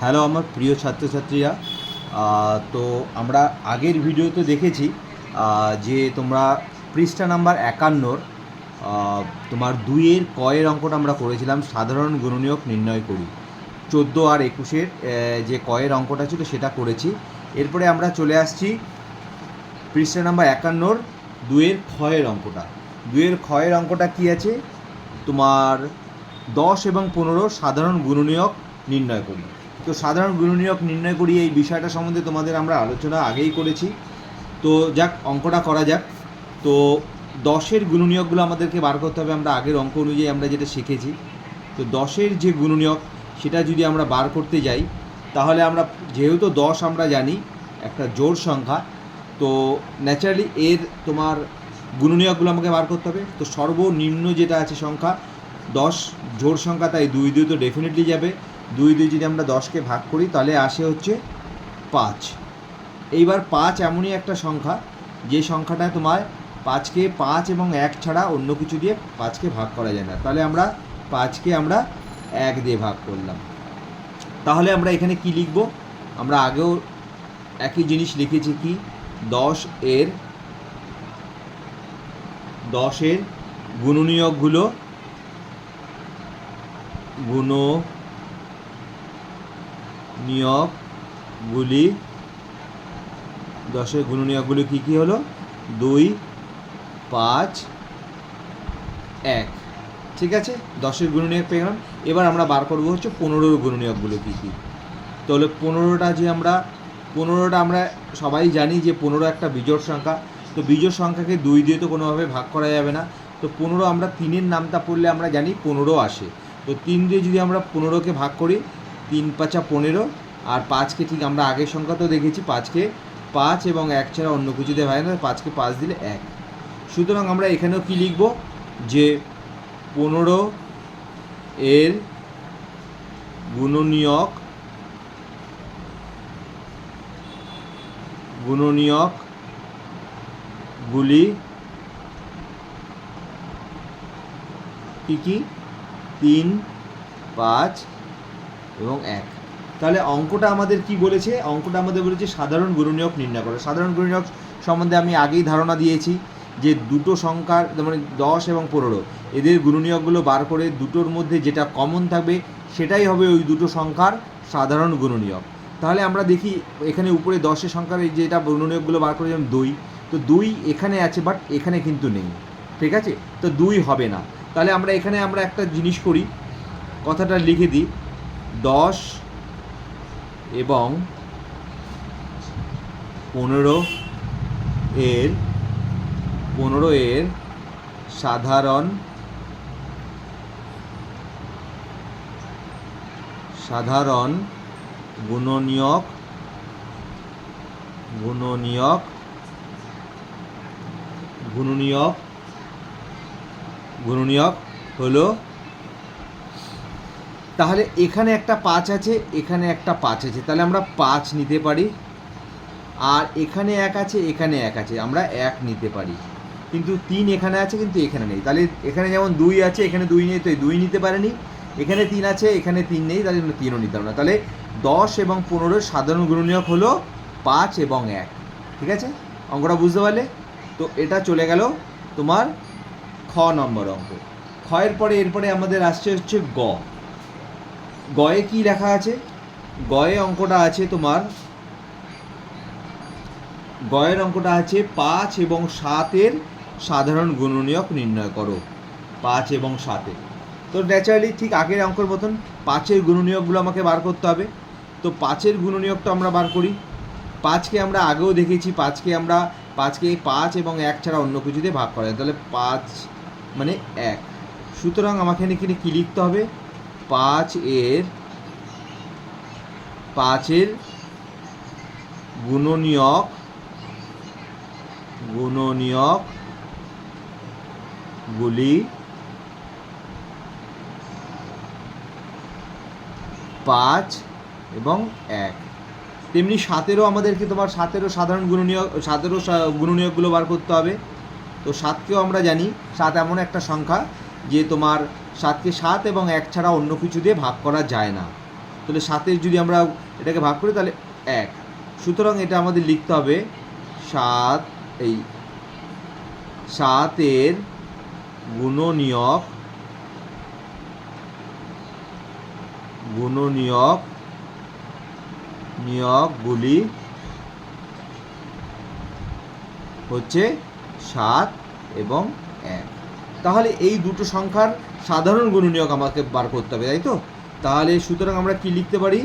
Hello আমার প্রিয় ছাত্রছাত্রীরা তো আমরা আগের ভিডিওতে দেখেছি যে তোমরা পৃষ্ঠা নাম্বার একান্নর তোমার দুইয়ের কয়ের অঙ্কটা আমরা করেছিলাম, সাধারণ গুণনীয়ক নির্ণয় করি। চোদ্দ আর একুশের যে কয়ের অঙ্কটা ছিল সেটা করেছি। এরপরে আমরা চলে আসছি পৃষ্ঠা নাম্বার একান্নর দুয়ের ক্ষয়ের অঙ্কটা। দুয়ের ক্ষয়ের অঙ্কটা কী আছে? তোমার দশ এবং পনেরো সাধারণ গুণনীয়ক নির্ণয় করি। তো সাধারণ গুণনীয়ক নির্ণয় করি, এই বিষয়টা সম্বন্ধে তোমাদের আমরা আলোচনা আগেই করেছি। তো যাক, অঙ্কটা করা যাক। তো দশের গুণনীয়কগুলো আমাদেরকে বার করতে হবে, আমরা আগের অঙ্ক অনুযায়ী আমরা যেটা শিখেছি। তো দশের যে গুণনীয়ক, সেটা যদি আমরা বার করতে যাই, তাহলে আমরা, যেহেতু দশ আমরা জানি, একটা জোর সংখ্যা, তো ন্যাচারালি এর তোমার গুণনীয়কগুলো আমাকে বার করতে হবে। তো সর্বনিম্ন যেটা আছে সংখ্যা, দশ জোর সংখ্যা তাই দুই দুই তো ডেফিনেটলি যাবে। দুই দুই যদি আমরা দশকে ভাগ করি, তাহলে আসে হচ্ছে পাঁচ। এইবার পাঁচ এমনই একটা সংখ্যা, যে সংখ্যাটা তোমার পাঁচকে পাঁচ এবং এক ছাড়া অন্য কিছু দিয়ে পাঁচকে ভাগ করা যায় না। তাহলে আমরা পাঁচকে আমরা এক দিয়ে ভাগ করলাম। তাহলে আমরা এখানে কি লিখব? আমরা আগেও একই জিনিস লিখেছি কি? দশ এর দশের গুণনীয়কগুলো গুণ নিয়কগুলি দশের গুণনীয়কগুলি কী কী হলো? দুই, পাঁচ, এক। ঠিক আছে? দশের গুণনীয়ক পেয়ে গেলাম। এবার আমরা বার করব হচ্ছে পনেরোর গুণনীয়কগুলো কী কী। তাহলে পনেরোটা যে আমরা, পনেরোটা আমরা সবাই জানি যে পনেরো একটা বিজোড় সংখ্যা। তো বিজোড় সংখ্যাকে দুই দিয়ে তো কোনোভাবে ভাগ করা যাবে না। তো পনেরো আমরা তিনের নামটা পড়লে আমরা জানি পনেরো আসে। তো তিন দিয়ে যদি আমরা পনেরোকে ভাগ করি তিন পাঁচা পনেরো, আর পাঁচকে ঠিক আমরা আগের সংখ্যা তো দেখেছি, পাঁচকে পাঁচ এবং এক ছাড়া অন্য কিছু দিয়ে হয় না পাঁচকে পাঁচ দিলে এক। সুতরাং আমরা এখানেও কি লিখব? যে পনেরো এর গুণনীয়ক গুণনীয়ক গুলি কি কি? তিন, পাঁচ এবং এক। তাহলে অঙ্কটা আমাদের কি বলেছে? অঙ্কটা আমাদের বলেছে সাধারণ গুণনীয়ক নির্ণয় করে। সাধারণ গুণনীয়ক সম্বন্ধে আমি আগেই ধারণা দিয়েছি যে দুটো সংখ্যার মানে দশ এবং পনেরো, এদের গুণনীয়কগুলো বার করে দুটোর মধ্যে যেটা কমন থাকবে, সেটাই হবে ওই দুটো সংখ্যার সাধারণ গুণনীয়ক। তাহলে আমরা দেখি এখানে উপরে দশের সংখ্যার এই যেটা গুণনীয়কগুলো বার করে যেমন দুই, তো দুই এখানে আছে বাট এখানে কিন্তু নেই। ঠিক আছে? তো দুই হবে না। তাহলে আমরা এখানে আমরা একটা জিনিস করি, কথাটা লিখে দিই। দশ এবং পনেরো এর পনেরো এর সাধারণ সাধারণ গুণনীয়ক গুণনীয়ক গুণনীয়ক গুণনীয়ক হলো তাহলে এখানে একটা পাঁচ আছে, এখানে একটা পাঁচ আছে। তাহলে আমরা পাঁচ নিতে পারি। আর এখানে এক আছে, এখানে এক আছে। আমরা এক নিতে পারি। কিন্তু তিন এখানে আছে, কিন্তু এখানে নেই। তাহলে এখানে যেমন দুই আছে, এখানে দুই নেই, তো দুই নিতে পারেনি। এখানে তিন আছে, এখানে তিন নেই, তাহলে আমরা তিনও নিতাম না। তাহলে দশ এবং পনেরোর সাধারণ গুণনীয়ক হলো পাঁচ এবং এক। ঠিক আছে? অঙ্কটা বুঝতে পারলে? তো এটা চলে গেল তোমার খ নম্বর অঙ্ক। ক্ষয়ের পরে এরপরে আমাদের আসছে হচ্ছে গ। গয়ে কি লেখা আছে? গয়ে অঙ্কটা আছে তোমার, গয়ের অঙ্কটা আছে পাঁচ এবং সাতের সাধারণ গুণনীয়ক নির্ণয় করো। পাঁচ এবং সাতে। তো ন্যাচারালি ঠিক আগের অঙ্কের মতন পাঁচের গুণনীয়কগুলো আমাকে বার করতে হবে। তো পাঁচের গুণনীয়কটা আমরা বার করি। পাঁচকে আমরা আগেও দেখেছি, পাঁচকে আমরা, পাঁচকে পাঁচ এবং এক ছাড়া অন্য কিছুতে ভাগ করা যায়। তাহলে পাঁচ মানে এক। সুতরাং আমাকে এখানে কী লিখতে হবে? পাঁচ এর পাঁচের গুণনীয়ক গুণনীয়ক গুলি পাঁচ এবং এক। তেমনি সাতেরও আমাদেরকে তোমার সাতেরও সাধারণ গুণনীয়ক, সাতেরও গুণনীয়কগুলো বার করতে হবে। তো সাতকেও আমরা জানি, সাত এমন একটা সংখ্যা যে তোমার সাতকে সাত এবং এক ছাড়া অন্য কিছু দিয়ে ভাগ করা যায় না। তাহলে সাতের যদি আমরা এটাকে ভাগ করি, তাহলে এক। সুতরাং এটা আমাদের লিখতে হবে সাত, এই সাতের গুণনীয়ক গুণনীয়ক নিয়কগুলি হচ্ছে সাত এবং এক। তাহলে এই দুটো সংখ্যার সাধারণ গুণনীয়ক আমাকে বার করতে হবে, তাই তো? তাহলে সুতরাং আমরা কি লিখতে পারি?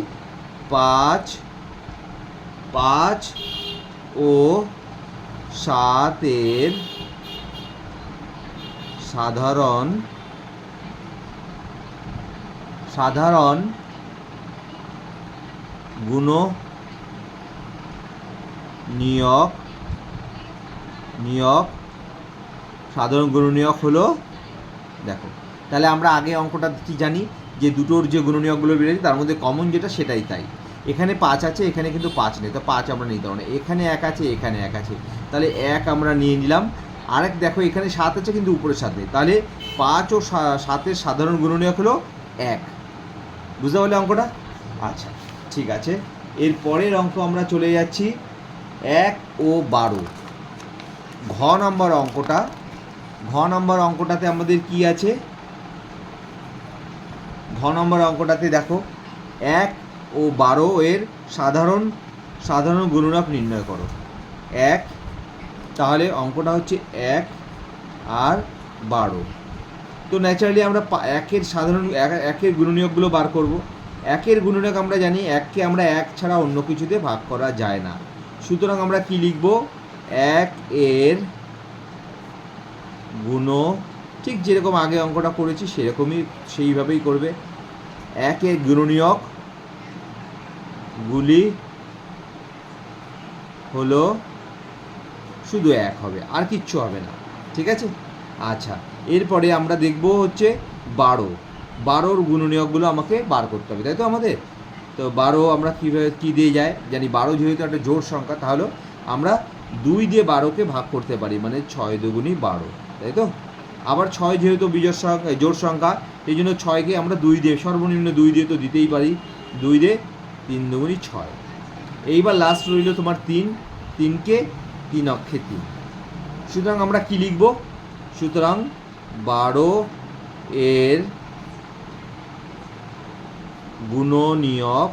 পাঁচ পাঁচ ও সাতের সাধারণ সাধারণ গুণ নিয়ক নিয়ক, সাধারণ গুণনীয়ক হলো, দেখো তাহলে আমরা আগে অঙ্কটা কি জানি? যে দুটোর যে গুণনীয়কগুলো বেরিয়েছে, তার মধ্যে কমন যেটা সেটাই তাই। এখানে পাঁচ আছে, এখানে কিন্তু পাঁচ নেই, তো পাঁচ আমরা নিতে পারব এখানে এক আছে, এখানে এক আছে। তাহলে এক আমরা নিয়ে নিলাম। আরেক দেখো, এখানে সাত আছে, কিন্তু উপরের সাথে তাহলে পাঁচ ও সাতের সাধারণ গুণনীয়ক হলো এক। বুঝতে পারলে অঙ্কটা? আচ্ছা ঠিক আছে। এর পরের অঙ্ক আমরা চলে যাচ্ছি এক ও বারো। ঘ নম্বর অঙ্কটা। ঘ নম্বর অঙ্কটাতে আমাদের কি আছে? ঘ নম্বর অঙ্কটাতে দেখো, এক ও বারো এর সাধারণ সাধারণ গুণনক নির্ণয় করো। এক, তাহলে অঙ্কটা হচ্ছে এক আর বারো। তো ন্যাচারালি আমরা একের সাধারণ, এক- একের গুণনীয়কগুলো বার করব। একের গুণনীয়ক আমরা জানি, এককে আমরা এক ছাড়া অন্য কিছুতে ভাগ করা যায় না। সুতরাং আমরা কি লিখব? এক এর গুণ ঠিক যেরকম আগে অঙ্কটা করেছি, সেরকমই সেইভাবেই করবে। একের গুণনীয়ক গুলি হলো শুধু এক হবে, আর কিচ্ছু হবে না, ঠিক আছে? আচ্ছা এরপরে আমরা দেখব হচ্ছে বারো। বারোর গুণনীয়কগুলো আমাকে বার করতে হবে, তাই তো আমাদের? তো বারো আমরা কীভাবে, কী দিয়ে যায়? জানি বারো যেহেতু একটা জোর সংখ্যা, তাহলে আমরা দুই দিয়ে বারোকে ভাগ করতে পারি মানে ছয় দুগুণই বারো, তাই তো? আবার ছয় যেহেতু বিজোর সংখ্যা জোর সংখ্যা, এই জন্য ছয়কে আমরা দুই দিয়ে, সর্বনিম্ন দুই দিয়ে তো দিতেই পারি। দুই দিয়ে তিন দুগুণই ছয়। এইবার লাস্ট রইল তোমার তিন, তিনকে তিন অক্ষে তিন। সুতরাং আমরা কি লিখব? সুতরাং বারো এর গুণনীয়ক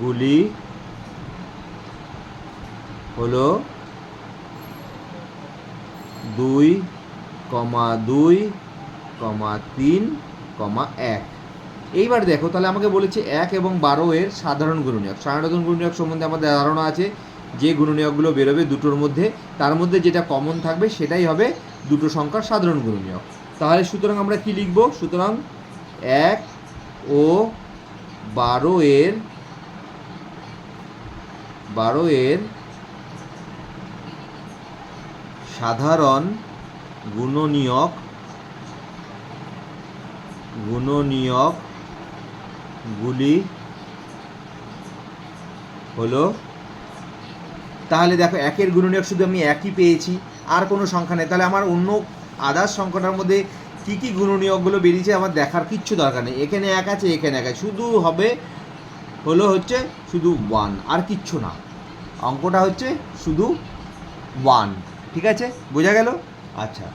গুলি হলো দুই কমা দুই কমা তিন কমা এক। এইবার দেখো, তাহলে আমাকে বলেছে এক এবং বারো এর সাধারণ গুণনীয়ক। সাধারণ গুণনীয়ক সম্বন্ধে আমাদের ধারণা আছে, যে গুণনীয়কগুলো বেরোবে দুটোর মধ্যে, তার মধ্যে যেটা কমন থাকবে সেটাই হবে দুটো সংখ্যার সাধারণ গুণনীয়ক। তাহলে সুতরাং আমরা কি লিখব? সুতরাং এক ও বারো এর বারো এর সাধারণ গুণনীয়ক গুলি হলো, তাহলে দেখো একের গুণনীয়ক শুধু আমি একই পেয়েছি, আর কোনো সংখ্যা নেই। তাহলে আমার অন্য আদার্স সংখ্যাটার মধ্যে কী কী গুণনীয়কগুলো বেরিয়েছে আমার দেখার কিচ্ছু দরকার নেই। এখানে এক আছে, এখানে এক আছে। শুধু হবে, হলো হচ্ছে শুধু ওয়ান আর কিচ্ছু না। অঙ্কটা হচ্ছে শুধু ওয়ান ঠিক আছে? বোঝা গেল? আচ্ছা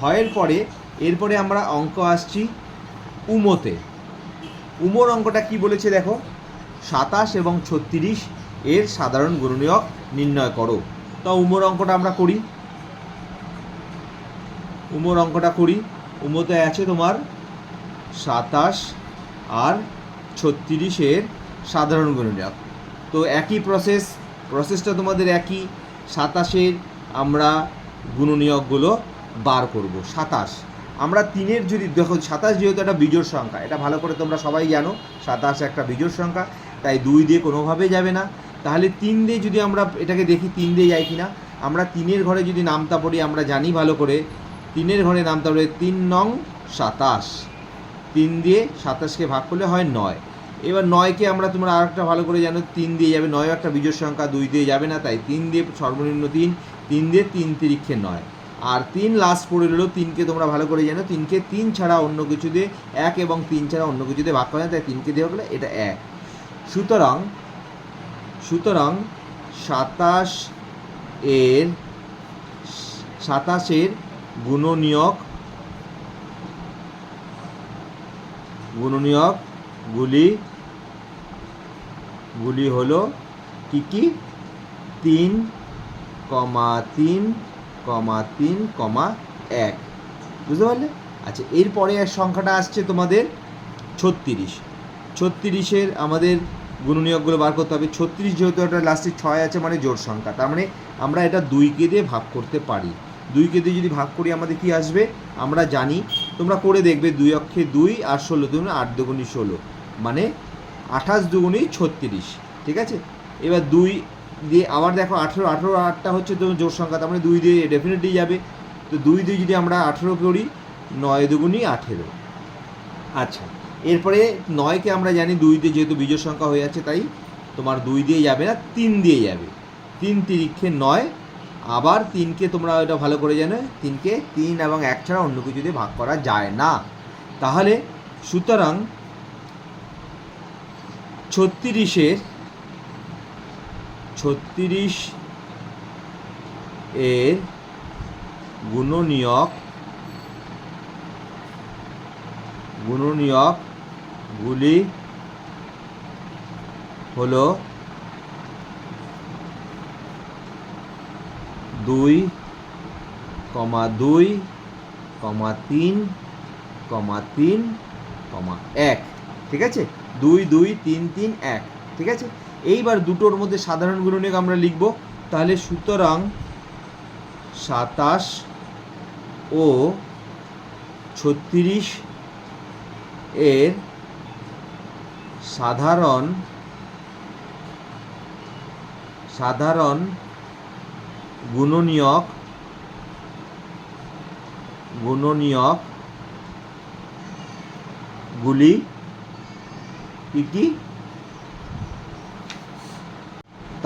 ঘয়ের পরে, এরপরে আমরা অঙ্ক আসছি উমোতে। উমোর অঙ্কটা কি বলেছে দেখো? সাতাশ এবং ছত্রিশ এর সাধারণ গুণনীয়ক নির্ণয় করো। তা উমোর অঙ্কটা আমরা করি। উমোর অঙ্কটা করি। উমোতে আছে তোমার সাতাশ আর ছত্রিশের সাধারণ গুণনীয়ক। তো একই প্রসেস প্রসেসটা তোমাদের একই। সাতাশের আমরা গুণনীয়কগুলো বার করব। সাতাশ। আমরা তিনের যদি দেখো, সাতাশ যেহেতু একটা বিজোড় সংখ্যা, এটা ভালো করে তোমরা সবাই জানো, সাতাশ একটা বিজোড় সংখ্যা, তাই দুই দিয়ে কোনোভাবে যাবে না। তাহলে তিন দিয়ে যদি আমরা এটাকে দেখি, তিন দিয়ে যাই কিনা, আমরা তিনের ঘরে যদি নামতা পড়ি, আমরা জানি ভালো করে, তিনের ঘরে নামতা পড়ে তিন নং সাতাশ। তিন দিয়ে সাতাশকে ভাগ করলে হয় নয়। এবার নয়কে আমরা তোমরা আর একটা ভালো করে জানো, তিন দিয়ে যাবে নয় একটা বিজোড় সংখ্যা, দুই দিয়ে যাবে না, তাই তিন দিয়ে সর্বনিম্ন তিন তিন দিয়ে তিন তিরিক্ষে নয়। আর তিন লাস্ট পড়ে রইল, তিনকে তোমরা ভালো করে জানো, তিনকে তিন ছাড়া অন্য কিছু দিয়ে, এক এবং তিন ছাড়া অন্য কিছু দিয়ে ভাগ করা যায়, তাই তিনকে দেওয়া গেলে এটা এক। সুতরাং সুতরাং সাতাশ এর সাতাশের গুণনীয়ক গুণনীয়কগুলি গুলি হলো কি কি? তিন কমা তিন কমা তিন, কমা এক। বুঝতে পারলে? আচ্ছা এরপরে এর সংখ্যাটা আসছে তোমাদের ছত্রিশ। ছত্রিশের আমাদের গুণনীয়কগুলো বার করতে হবে। ছত্রিশ যেহেতু একটা লাস্টে ছয় আছে মানে জোর সংখ্যা। তার মানে আমরা এটা দুইকে দিয়ে ভাগ করতে পারি। দুইকে দিয়ে যদি ভাগ করি, আমাদের কি আসবে? আমরা জানি, তোমরা করে দেখবে দুই অক্ষে দুই আর ষোলো দুগুণে আট দুগুণি ষোলো। মানে আঠাশ দুগুণি ছত্রিশ। ঠিক আছে? এবার দুই দিয়ে আবার দেখো আঠেরো আঠেরো আটটা হচ্ছে তো জোর সংখ্যা, তার মানে দুই দিয়ে ডেফিনেটলি যাবে। তো দুই দুই যদি আমরা আঠেরো করি, নয় দুগুণি আঠেরো। আচ্ছা এরপরে নয়কে আমরা জানি দুই দিয়ে যেহেতু বিজয় সংখ্যা হয়ে যাচ্ছে, তাই তোমার দুই দিয়ে যাবে না, তিন দিয়ে যাবে। তিন তিরিক্ষে নয়, আবার তিনকে তোমরা এটা ভালো করে জানো, তিনকে তিন এবং এক ছাড়া অন্য কিছু দিয়ে ভাগ করা যায় না। তাহলে সুতরাং ছত্রিশের ছত্রিশ এর গুণনীয়ক গুণনীয়কগুলি হলো দুই কমা দুই কমা তিন কমা তিন কমা এক, ঠিক আছে? দুই দুই, তিন তিন, এক, ঠিক আছে? এইবার দুটোর মধ্যে সাধারণ গুণনীয়ক আমরা লিখব। তাহলে সুতরাং সাতাশ ও ছত্রিশ এর সাধারণ সাধারণ গুণনীয়ক গুণনীয়ক গুলি কি কি?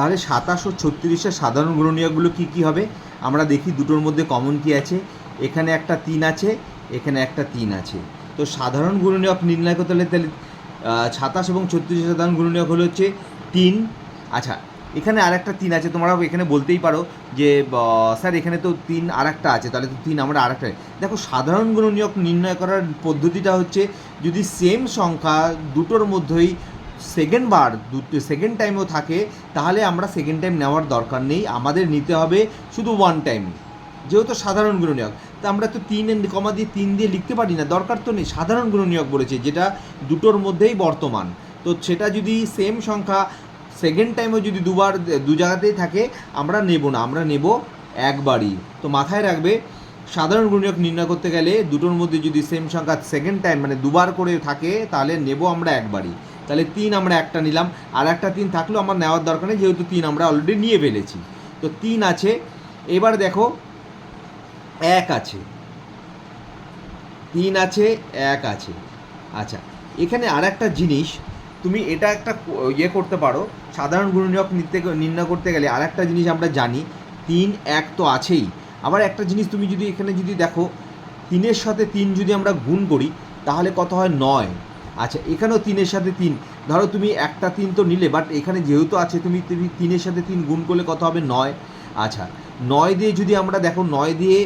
তাহলে সাতাশ ও ছত্রিশের সাধারণ গুণনীয়কগুলো কি কি হবে? আমরা দেখি দুটোর মধ্যে কমন কি আছে? এখানে একটা তিন আছে, এখানে একটা তিন আছে। তো সাধারণ গুণনীয়ক নির্ণয় করতে হলে তাহলে সাতাশ এবং ছত্রিশের সাধারণ গুণনীয়ক হলো হচ্ছে তিন। আচ্ছা এখানে আর একটা তিন আছে তোমরা এখানে বলতেই পারো যে স্যার, এখানে তো তিন আর একটা আছে, তাহলে তো তিন আমরা আর একটা দেখো, সাধারণ গুণনীয়ক নির্ণয় করার পদ্ধতিটা হচ্ছে যদি সেম সংখ্যা দুটোর মধ্যেই সেকেন্ড বার দুটো সেকেন্ড টাইমও থাকে, তাহলে আমরা সেকেন্ড টাইম নেওয়ার দরকার নেই। আমাদের নিতে হবে শুধু ওয়ান টাইম যেহেতু সাধারণ গুণনীয়ক তা আমরা তো তিন কমা দিয়ে তিন দিয়ে লিখতে পারি না, দরকার তো নেই। সাধারণ গুণনীয়ক বলেছে, যেটা দুটোর মধ্যেই বর্তমান। তো সেটা যদি সেম সংখ্যা সেকেন্ড টাইমও যদি দুবার, দু জায়গাতেই থাকে, আমরা নেব না। আমরা নেব একবারই। তো মাথায় রাখবে, সাধারণ গুণনীয়ক নির্ণয় করতে গেলে দুটোর মধ্যে যদি সেম সংখ্যা সেকেন্ড টাইম মানে দুবার করে থাকে, তাহলে নেব আমরা একবারই। তাহলে তিন আমরা একটা নিলাম, আর একটা তিন থাকলেও আমার নেওয়ার দরকার নেই, যেহেতু তিন আমরা অলরেডি নিয়ে ফেলেছি। তো তিন আছে, এবার দেখো, এক আছে। তিন আছে, এক আছে। আচ্ছা এখানে আর একটা জিনিস, তুমি এটা একটা ইয়ে করতে পারো, সাধারণ গুণনীয়ক নিতে, নির্ণয় করতে গেলে আর একটা জিনিস আমরা জানি, তিন, এক তো আছেই। আবার একটা জিনিস তুমি যদি এখানে যদি দেখো, তিনের সাথে তিন যদি আমরা গুণ করি, তাহলে কত হয়? নয়। আচ্ছা এখানেও তিনের সাথে তিন। ধরো তুমি একটা তিন তো নিলে বাট এখানে যেহেতু আছে, তুমি তুমি তিনের সাথে তিন গুণ করলে কত হবে? নয়। আচ্ছা নয় দিয়ে যদি আমরা দেখো, নয় দিয়ে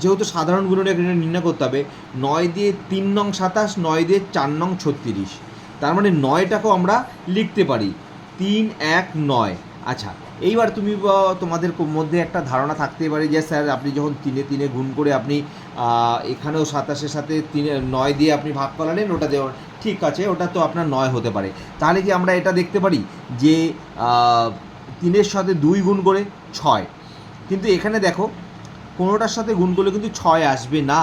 যেহেতু সাধারণ গুণনীয়ক নির্ণয় করতে হবে, নয় দিয়ে তিন নং সাতাশ, নয় দিয়ে চার নং ছত্রিশ। তার মানে নয়টাকেও আমরা লিখতে পারি। তিন, এক, নয়। আচ্ছা এইবার তুমি তোমাদের মধ্যে একটা ধারণা থাকতে পারে যে, স্যার, আপনি যখন তিনে তিনে গুণ করে আপনি এখানেও সাতাশের সাথে তিনে, নয় দিয়ে আপনি ভাগ করালেন, ওটা দেওয়ার ঠিক আছে, ওটা তো আপনার নয় হতে পারে। তাহলে কি আমরা এটা দেখতে পারি যে তিনের সাথে দুই গুণ করে ছয়। কিন্তু এখানে দেখো, কোনোটার সাথে গুণ করলে কিন্তু ছয় আসবে না।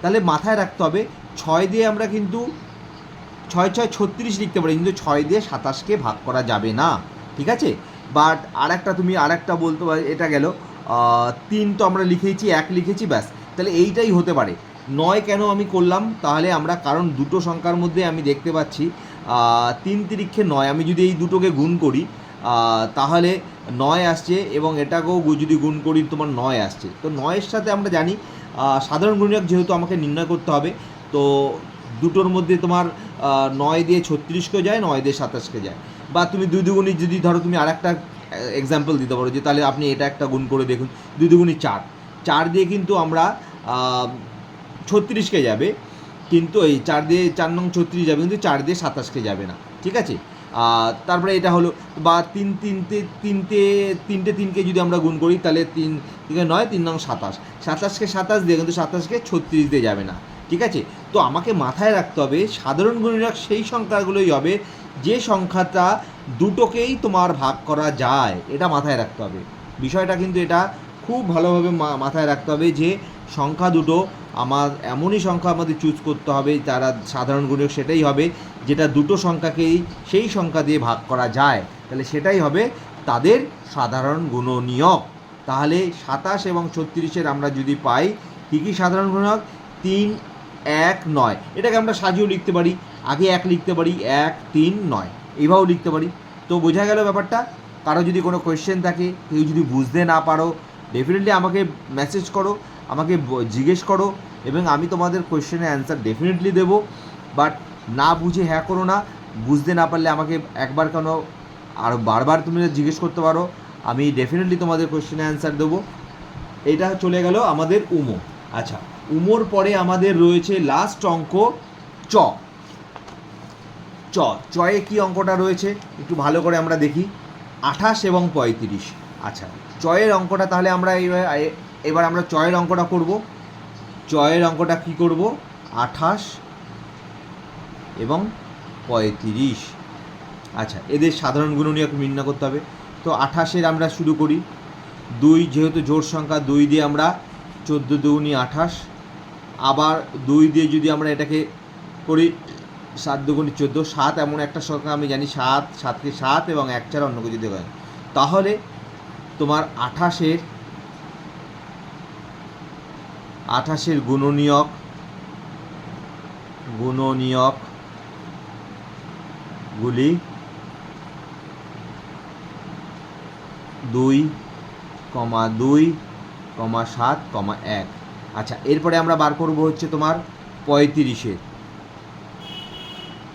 তাহলে মাথায় রাখতে হবে, ছয় দিয়ে আমরা কিন্তু ছয় ছয় ছত্রিশ লিখতে পারি, কিন্তু ছয় দিয়ে সাতাশকে ভাগ করা যাবে না। ঠিক আছে? বাট আর একটা তুমি আর একটা বলতে পারি এটা গেল তিন তো আমরা লিখেছি এক লিখেছি ব্যাস। তাহলে এইটাই হতে পারে। নয় কেন আমি করলাম? তাহলে আমরা কারণ দুটো সংখ্যার মধ্যে আমি দেখতে পাচ্ছি তিন তিরিক্ষে নয়। আমি যদি এই দুটোকে গুণ করি তাহলে নয় আসছে এবং এটাকেও যদি গুণ করি, তোমার নয় আসছে। তো নয়ের সাথে আমরা জানি সাধারণ গুণনীয়ক যেহেতু আমাকে নির্ণয় করতে হবে, তো দুটোর মধ্যে তোমার নয় দিয়ে ছত্রিশকে যায়, নয় দিয়ে সাতাশকে যায়। বা তুমি দুই দুগুণি যদি ধরো তুমি আরেকটা এক্সাম্পল দিতে পারো যে তাহলে আপনি এটা একটা গুণ করে দেখুন। দুই দুগুণি চার। চার দিয়ে কিন্তু আমরা ছত্রিশকে যাবে। কিন্তু এই চার দিয়ে চার নং ছত্রিশ যাবে, কিন্তু চার দিয়ে সাতাশকে যাবে না। ঠিক আছে? তারপরে এটা হলো, বা তিন তিনটে তিনটে তিনটে, তিনকে যদি আমরা গুণ করি, তাহলে তিন, তিনকে নয়, তিন নং সাতাশ। সাতাশকে সাতাশ দিয়ে কিন্তু সাতাশকে ছত্রিশ দিয়ে যাবে না। ঠিক আছে? তো আমাকে মাথায় রাখতে হবে, সাধারণ গুণনীয়ক সেই সংখ্যাগুলোই হবে, যে সংখ্যাটা দুটোকেই তোমার ভাগ করা যায়, এটা মাথায় রাখতে হবে। বিষয়টা কিন্তু এটা খুব ভালোভাবে মাথায় রাখতে হবে যে সংখ্যা দুটো আমার, এমনই সংখ্যা আমাদের চুজ করতে হবে তারা সাধারণ গুণক সেটাই হবে, যেটা দুটো সংখ্যাকেই সেই সংখ্যা দিয়ে ভাগ করা যায়। তাহলে সেটাই হবে তাদের সাধারণ গুণনীয়ক। তাহলে সাতাশ এবং ছত্রিশের আমরা যদি পাই, কী কী সাধারণ গুণক? তিন, এক, নয়। এটাকে আমরা সাজিয়েও লিখতে পারি। আগে এক লিখতে পারি, এক, তিন, নয়। এইভাবেও লিখতে পারি। তো বোঝা গেল ব্যাপারটা? কারও যদি কোনো কোয়েশ্চেন থাকে, কেউ যদি বুঝতে না পারো ডেফিনেটলি আমাকে মেসেজ করো, আমাকে জিজ্ঞেস করো এবং আমি তোমাদের কোয়েশ্চেনের অ্যান্সার ডেফিনেটলি দেবো। বাট না বুঝে হ্যাঁ করো না, বুঝতে না পারলে আমাকে একবার কেন আর বারবার তুমি জিজ্ঞেস করতে পারো, আমি ডেফিনেটলি তোমাদের কোয়েশ্চেনের অ্যান্সার দেবো। এটা চলে গেল আমাদের উমো। আচ্ছা উমোর পরে আমাদের রয়েছে লাস্ট অঙ্ক চ। চ, চয়ে কি অঙ্কটা রয়েছে? একটু ভালো করে আমরা দেখি। আঠাশ এবং পঁয়ত্রিশ। আচ্ছা। চয়ের অঙ্কটা তাহলে আমরা এবার এবার আমরা চয়ের অঙ্কটা করব। চয়ের অঙ্কটা কি করব? আঠাশ এবং পঁয়ত্রিশ। আচ্ছা এদের সাধারণ গুণনীয়ক নির্ণয় করতে হবে। তো আঠাশের আমরা শুরু করি। দুই যেহেতু জোর সংখ্যা, দুই দিয়ে আমরা চোদ্দ দুগুনি আঠাশ। আবার দুই দিয়ে যদি আমরা এটাকে করি সাত দুগুনি চোদ্দ, সাত এমন একটা সংখ্যা আমি জানি, সাত, সাতকে সাত এবং এক চার অন্য কিছু দিয়ে তাহলে তোমার আঠাশের আঠাশের গুণনীয়ক গুণনীয়ক গুলি দুই কমা দুই কমা সাত কমা এক। আচ্ছা এরপরে আমরা বার করব হচ্ছে তোমার পঁয়ত্রিশের।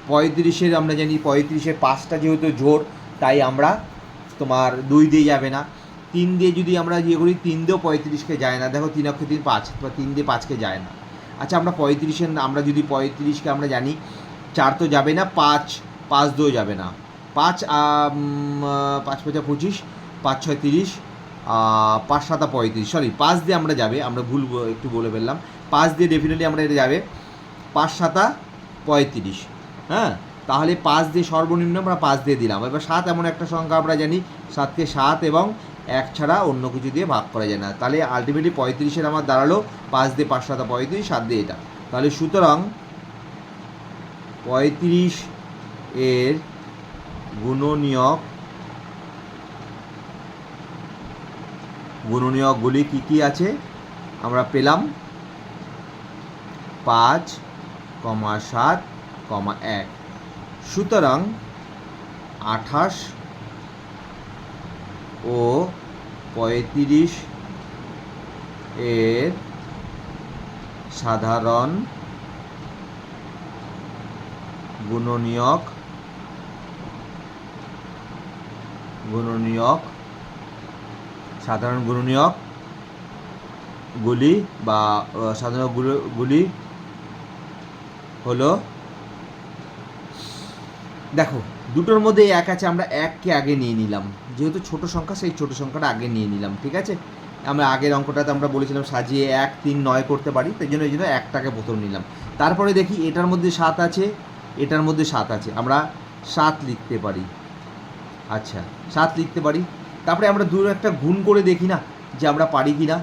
পঁয়ত্রিশের আমরা জানি, পঁয়ত্রিশের পাঁচটা যেহেতু জোর তাই আমরা তোমার দুই দিয়ে যাবে না। তিন দিয়ে যদি আমরা ইয়ে করি, তিন দিয়েও পঁয়ত্রিশকে যায় না। দেখো তিন অক্ষে তিন পাঁচ, বা তিন দিয়ে পাঁচকে যায় না। আচ্ছা আমরা পঁয়ত্রিশের, আমরা যদি পঁয়ত্রিশকে আমরা জানি, চার তো যাবে না, পাঁচ পাঁচ দিয়েও যাবে না। পাঁচ পাঁচ পাঁচা পঁচিশ পাঁচ ছয় তিরিশ পাঁচ সাতা পঁয়ত্রিশ। সরি পাঁচ দিয়ে আমরা যাবে, আমরা ভুল একটু বলে ফেললাম। পাঁচ দিয়ে ডেফিনেটলি আমরা এটা যাবে, পাঁচ সাতা পঁয়ত্রিশ। হ্যাঁ? তাহলে পাঁচ দিয়ে সর্বনিম্ন আমরা পাঁচ দিয়ে দিলাম। এবার সাত এমন একটা সংখ্যা আমরা জানি, সাতকে সাত এবং এক ছাড়া অন্য কিছু দিয়ে ভাগ করা যায় না। তাহলে আলটিমেটলি পঁয়ত্রিশের আমার দাঁড়াল, পাঁচ দিয়ে পাঁচ, সাতা, পঁয়ত্রিশ, সাত দিয়ে এটা। তাহলে সুতরাং পঁয়ত্রিশ এর গুণনীয়ক গুণনীয়কগুলি কী কী আছে? আমরা পেলাম পাঁচ, কমা সাত, কমা এক। সুতরাং আঠাশ ও পঁয়ত্রিশ এর সাধারণ গুণনীয়ক গুণনীয়ক সাধারণ গুণনীয়ক গুলি বা সাধারণ গুলো- হলো দেখো দুটোর মধ্যে এক আছে, আমরা এককে আগে নিয়ে নিলাম। যেহেতু ছোট সংখ্যা, সেই ছোট সংখ্যাটা আগে নিয়ে নিলাম, ঠিক আছে? আমরা আগের অঙ্কটাতে আমরা বলেছিলাম সাজিয়ে এক, তিন, নয় করতে পারি, তাই জন্য এই জন্য একটাকে প্রথম নিলাম। তারপরে দেখি এটার মধ্যে সাত আছে, এটার মধ্যে সাত আছে, আমরা সাত লিখতে পারি। আচ্ছা সাত লিখতে পারি। তারপরে আমরা দু একটা গুণ করে দেখি না যে আমরা পারি কি না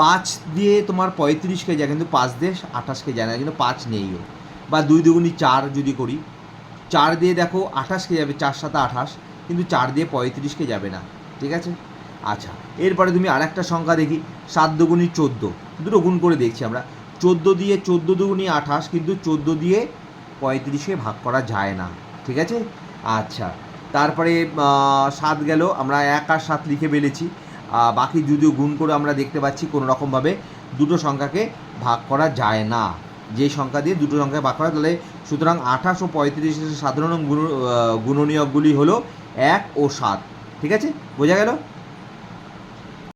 পাঁচ দিয়ে তোমার পঁয়ত্রিশকে যায়, কিন্তু পাঁচ দিয়ে আঠাশকে যায় না কিন্তু পাঁচ নেইও। বা দুই দুগুনি চার যদি করি চার দিয়ে দেখো আঠাশকে যাবে, চার সাথে আঠাশ, কিন্তু চার দিয়ে পঁয়ত্রিশকে যাবে না, ঠিক আছে? আচ্ছা এরপরে তুমি আরেকটা সংখ্যা দেখি, সাত দুগুনি চোদ্দ, দুটো গুণ করে দেখছি আমরা, চোদ্দ দিয়ে চোদ্দ দুগুনি আঠাশ, কিন্তু চোদ্দ দিয়ে পঁয়ত্রিশকে ভাগ করা যায় না, ঠিক আছে? আচ্ছা তারপরে সাত গেল, আমরা এক আর সাত লিখে ফেলেছি বাকি যদিও গুণ করে আমরা দেখতে পাচ্ছি কোনো রকমভাবে দুটো সংখ্যাকে ভাগ করা যায় না। যে সংখ্যা দিয়ে দুটো সংখ্যায় ভাগ করা তাহলে সুতরাং আঠাশ ও পঁয়ত্রিশের সাধারণ গুণ গুণনীয়কগুলি হলো এক ও সাত। ঠিক আছে? বোঝা গেল?